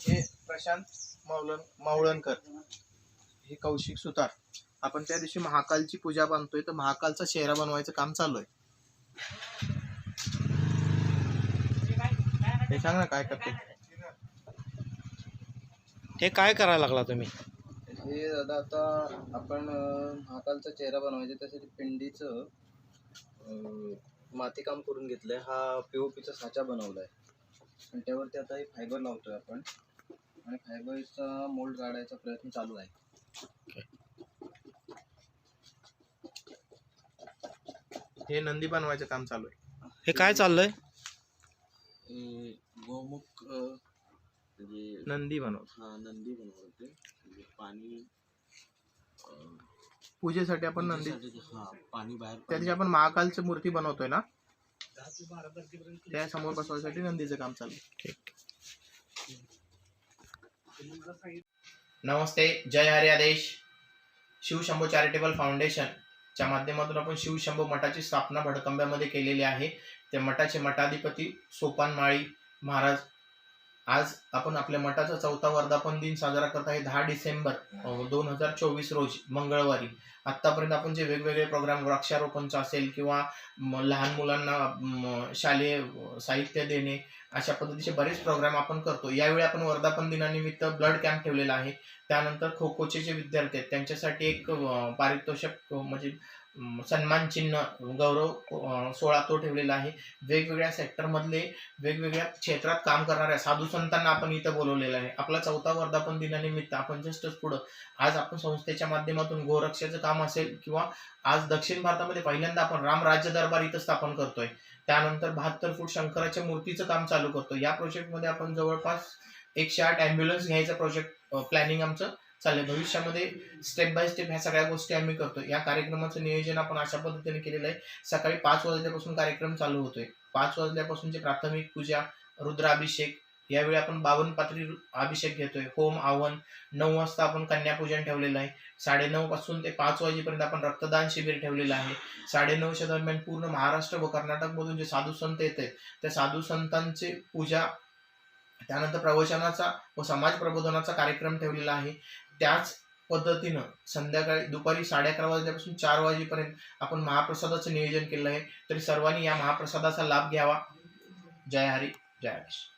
हे प्रशांत मावलन मावळणकर. हे कौशिक सुतार. आपण त्या दिवशी महाकालची पूजा बांधतोय तर महाकालचा चेहरा बनवायचं काम चालू आहे. हे सांग ना काय करते? हे काय करायला लागला तुम्ही? हे दादा आता आपण अं, महाकालचा चेहरा बनवायचा त्यासाठी पिंडीचं अं, मातीकाम करून घेतलंय. हा पीओपीचा साचा बनवलाय. आणि त्यावरती आता हे फायबर लावतोय आपण. आणि फायबरचा मोल्ड काढायचा प्रयत्न चालू आहे. हे नंदी बनवायचं काम चालू आहे. हे काय चाललंय? हे गोमुख अ, म्हणजे नंदी बनव हा नंदी बनवते म्हणजे पाणी अ, पूजेसाठी आपण नंदी हा पाणी बाहेर त्या दिवशी आपण महाकालची मूर्ती बनवतोय ना? त्या समोर बसवायसाठी नंदीचं काम चालू. आहे. नमस्ते जय हरी आदेश शिवशंभू चॅरिटेबल फाउंडेशनच्या माध्यमातून आपण शिवशंभू मठाची स्थापना भडकंब्यामध्ये केलेली आहे. त्या मठाचे मठाधिपती सोपान माळी महाराज आज आपण आपल्या मठाचा चौथा वर्धापन दिन साजरा करत आहे दहा डिसेंबर दोन हजार चोवीस रोजी मंगळवारी. आतापर्यंत आपण जे वेगवेगळे प्रोग्राम वृक्षारोपणचा असेल किंवा लहान मुलांना शालेय साहित्य देणे अशा पद्धतीचे बरेच प्रोग्राम आपण करतो. यावेळी आपण वर्धापन दिनानिमित्त ब्लड कॅम्प ठेवलेला आहे. त्यानंतर खो खोचे जे विद्यार्थी आहेत त्यांच्यासाठी एक पारितोषक पारितोषिक म्हणजे सन्मान चिन्ह गौरव सोळा सोहळा तो ठेवलेला आहे. वेगवेगळ्या सेक्टरमधले वेगवेगळ्या क्षेत्रात काम करणाऱ्या साधू संतांना आपण इथं बोलवलेलं आहे. आपला चौथा वर्धापन दिनानिमित्त आपण जस्टच पुढं आज आपण संस्थेच्या माध्यमातून गोरक्षाचं काम असेल किंवा आज दक्षिण भारतामध्ये पहिल्यांदा आपण राम राज्य दरबार इथं स्थापन करतोय. त्यानंतर बहात्तर फूट शंकराच्या मूर्तीचं काम चालू करतो या प्रोजेक्टमध्ये आपण जवळपास एकशे आठ ॲम्ब्युलन्स घ्यायचं प्रोजेक्ट प्लॅनिंग आमचं चाललंय. भविष्यामध्ये स्टेप बाय स्टेप ह्या सगळ्या गोष्टी आम्ही करतो या कार्यक्रमाचं नियोजन आपण अशा पद्धतीने केलेलं आहे. सकाळी पाच वाजल्यापासून कार्यक्रम चालू होतोय. पाच वाजल्यापासूनचे प्राथमिक पूजा रुद्राभिषेक यावेळी आपण बावन पात्री अभिषेक घेतोय. होम आवन नऊ वाजता आपण कन्यापूजन ठेवलेलं आहे. साडेनऊ पासून ते पाच वाजेपर्यंत आपण रक्तदान शिबिर ठेवलेलं आहे. साडेनऊच्या दरम्यान पूर्ण महाराष्ट्र व कर्नाटकमधून जे साधू संत येत आहेत त्या साधू संतांची पूजा त्यानंतर प्रवचनाचा व समाज प्रबोधनाचा कार्यक्रम ठेवलेला आहे. त्याच पद्धतीनं संध्याकाळी दुपारी साडे अकरा वाजल्यापासून चार वाजेपर्यंत आपण महाप्रसादाचं नियोजन केलं आहे. तरी सर्वांनी या महाप्रसादाचा लाभ घ्यावा. जय हरी जय हरीश.